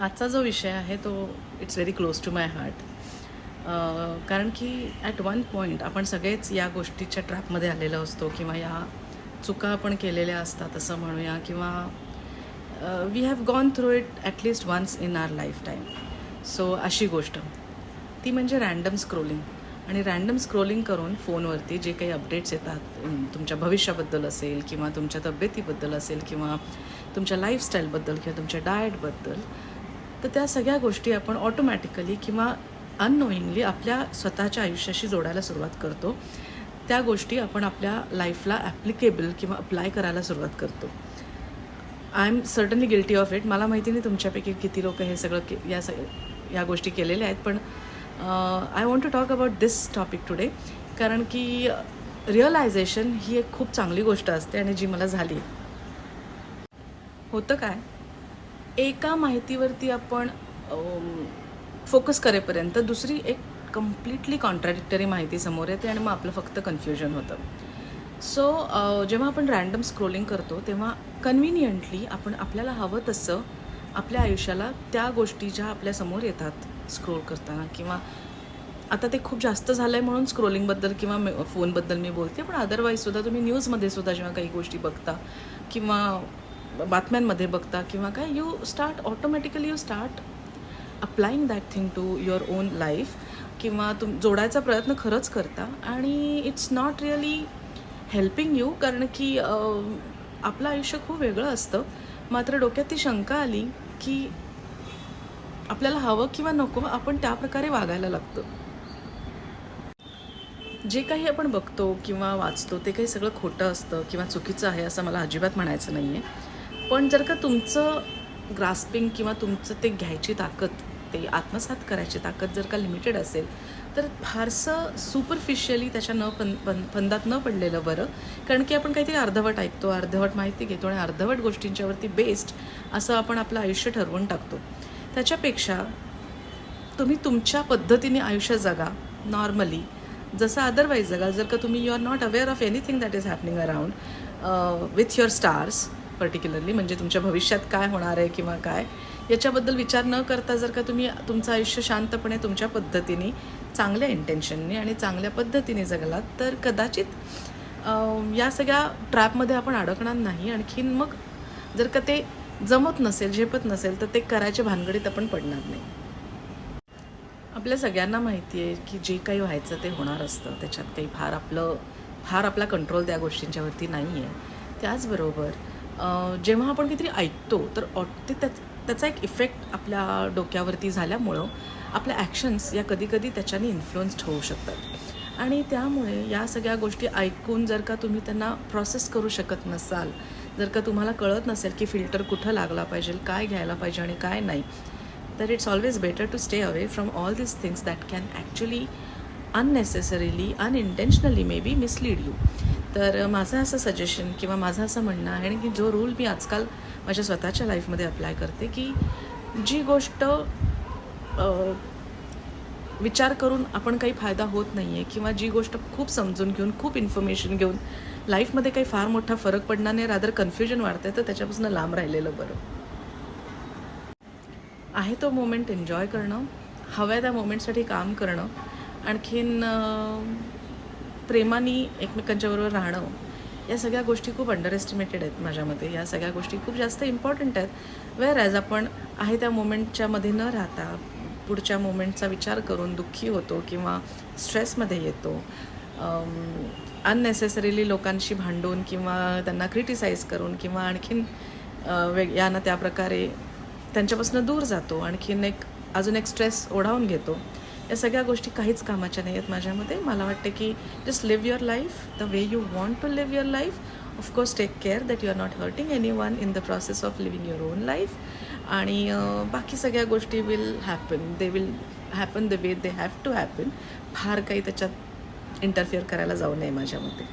आजचा जो विषय आहे तो it's very close to my heart कारण की ॲट वन पॉईंट आपण सगळेच या गोष्टीच्या ट्रॅपमध्ये आलेलो असतो किंवा या चुका आपण केलेल्या असतात असं म्हणूया किंवा we have gone through it at least once in our life time so अशी गोष्ट. ती म्हणजे रँडम स्क्रोलिंग आणि रँडम स्क्रोलिंग करून फोनवरती जे काही अपडेट्स येतात तुमच्या भविष्याबद्दल असेल किंवा तुमच्या तब्येतीबद्दल असेल किंवा तुमच्या लाईफस्टाईलबद्दल किंवा तुमच्या डाएटबद्दल तर त्या सगळ्या गोष्टी आपण ऑटोमॅटिकली किंवा अननोईंगली आपल्या स्वतःच्या आयुष्याशी जोडायला सुरुवात करतो. त्या गोष्टी आपण आपल्या लाईफला ॲप्लिकेबल किंवा अप्लाय करायला सुरुवात करतो. I am certainly guilty of it मला माहिती नाही तुमच्यापैकी किती लोक हे सगळं के या स या गोष्टी केलेल्या आहेत पण I want to talk about this topic today कारण की रिअलायझेशन ही एक खूप चांगली गोष्ट असते आणि जी मला झाली. होतं काय? एका माहितीवरती आपण फोकस करेपर्यंत दुसरी एक कम्प्लिटली कॉन्ट्राडिक्टरी माहिती समोर येते आणि मग आपलं फक्त कन्फ्युजन होतं. सो जेव्हा आपण रँडम स्क्रोलिंग करतो तेव्हा कन्व्हिनियंटली आपण आपल्याला हवं तसं आपल्या आयुष्याला त्या गोष्टी ज्या आपल्यासमोर येतात स्क्रोल करताना किंवा आता ते खूप जास्त झालं आहे म्हणून स्क्रोलिंगबद्दल किंवा फोनबद्दल मी बोलते पण अदरवाईजसुद्धा तुम्ही न्यूजमध्ये सुद्धा जेव्हा काही गोष्टी बघता किंवा बातम्यांमध्ये बघता किंवा काय you start automatically you start applying that thing to your own life किंवा तुम जोडायचा प्रयत्न खरंच करता. आणि it's not really helping you कारण की आपलं आयुष्य खूप वेगळं असतं. मात्र डोक्यात ती शंका आली की आपल्याला हवं किंवा नको आपण त्या प्रकारे वागायला लागतं. जे काही आपण बघतो किंवा वाचतो ते काही सगळं खोटं असतं किंवा चुकीचं आहे असं मला अजिबात म्हणायचं नाही आहे पण जर का तुमचं ग्रास्पिंग किंवा तुमचं ते घ्यायची ताकद ते आत्मसात करायची ताकद जर का लिमिटेड असेल तर फारसं सुपरफिशियली त्याच्या न पन पन फंदात न पडलेलं बरं. कारण की आपण काहीतरी अर्धवट ऐकतो अर्धवट माहिती घेतो आणि अर्धवट गोष्टींच्यावरती बेस्ड असं आपण आपलं आयुष्य ठरवून टाकतो. त्याच्यापेक्षा तुम्ही तुमच्या पद्धतीने आयुष्य जगा नॉर्मली जसं अदरवाईज जगा जर का तुम्ही you are not aware of anything that is happening around with your stars particularly म्हणजे तुमच्या भविष्यात काय होणार आहे किंवा काय याच्याबद्दल विचार न करता जर का तुम्ही तुमचं आयुष्य शांतपणे तुमच्या पद्धतीने चांगल्या इंटेन्शनने आणि चांगल्या पद्धतीने जगलात तर कदाचित या सगळ्या ट्रॅपमध्ये आपण अडकणार नाही. आणखीन मग जर का ते जमत नसेल झेपत नसेल तर ते करायच्या भानगडीत आपण पडणार नाही. आपल्या सगळ्यांना माहिती आहे की जे काही व्हायचं ते होणार असतं. त्याच्यात काही फार आपलं फार आपला कंट्रोल त्या गोष्टींच्यावरती नाही आहे त्याचबरोबर जेव्हा आपण काहीतरी ऐकतो तर ऑट ते त्याच त्याचा एक इफेक्ट आपल्या डोक्यावरती झाल्यामुळं आपल्या ॲक्शन्स या कधीकधी त्याच्याने इन्फ्लुअन्स्ड होऊ शकतात. आणि त्यामुळे या सगळ्या गोष्टी ऐकून जर का तुम्ही त्यांना प्रोसेस करू शकत नसाल जर का तुम्हाला कळत नसेल की फिल्टर कुठं लागला पाहिजे काय घ्यायला पाहिजे आणि काय नाही तर it's always better to stay away from all this things that can actually unnecessarily unintentionally maybe mislead you तर माझं असं सजेशन किंवा माझं असं म्हणणं आहे की जो रूल मी आजकाल माझ्या स्वतःच्या लाईफमध्ये अप्लाय करते की जी गोष्ट विचार करून आपण काही फायदा होत नाही आहे किंवा जी गोष्ट खूप समजून घेऊन खूप इन्फॉर्मेशन घेऊन लाईफमध्ये काही फार मोठा फरक पडणार नाही रादर कन्फ्युजन वाढतंय तर त्याच्यापासून लांब राहिलेलं बरं. आहे तो मोमेंट एन्जॉय करणं हव्या त्या मोमेंटसाठी काम करणं आणखीन प्रेमाने एकमेकांच्याबरोबर राहणं या सगळ्या गोष्टी खूप अंडर एस्टिमेटेड आहेत माझ्या मते. या सगळ्या गोष्टी खूप जास्त इम्पॉर्टंट आहेत. वेअर ॲज आपण आहे त्या मोमेंटच्या मध्ये न राहता पुढच्या मोमेंटचा विचार करून दुःखी होतो किंवा स्ट्रेसमध्ये येतो अननेसेसरीली लोकांशी भांडून किंवा त्यांना क्रिटिसाइज करून किंवा आणखीन वेग यानं त्या प्रकारे त्यांच्यापासून दूर जातो. आणखीन एक अजून एक स्ट्रेस ओढावून घेतो. या सगळ्या गोष्टी काहीच कामाच्या नाही आहेत माझ्यामध्ये. मला वाटतं की just live your life the way you want to live your life of course take care that you are not hurting anyone in the process of living your own life आणि बाकी सगळ्या गोष्टी will happen they will happen the way they have to happen फार काही त्याच्यात interfere करायला जाऊ नये माझ्या मते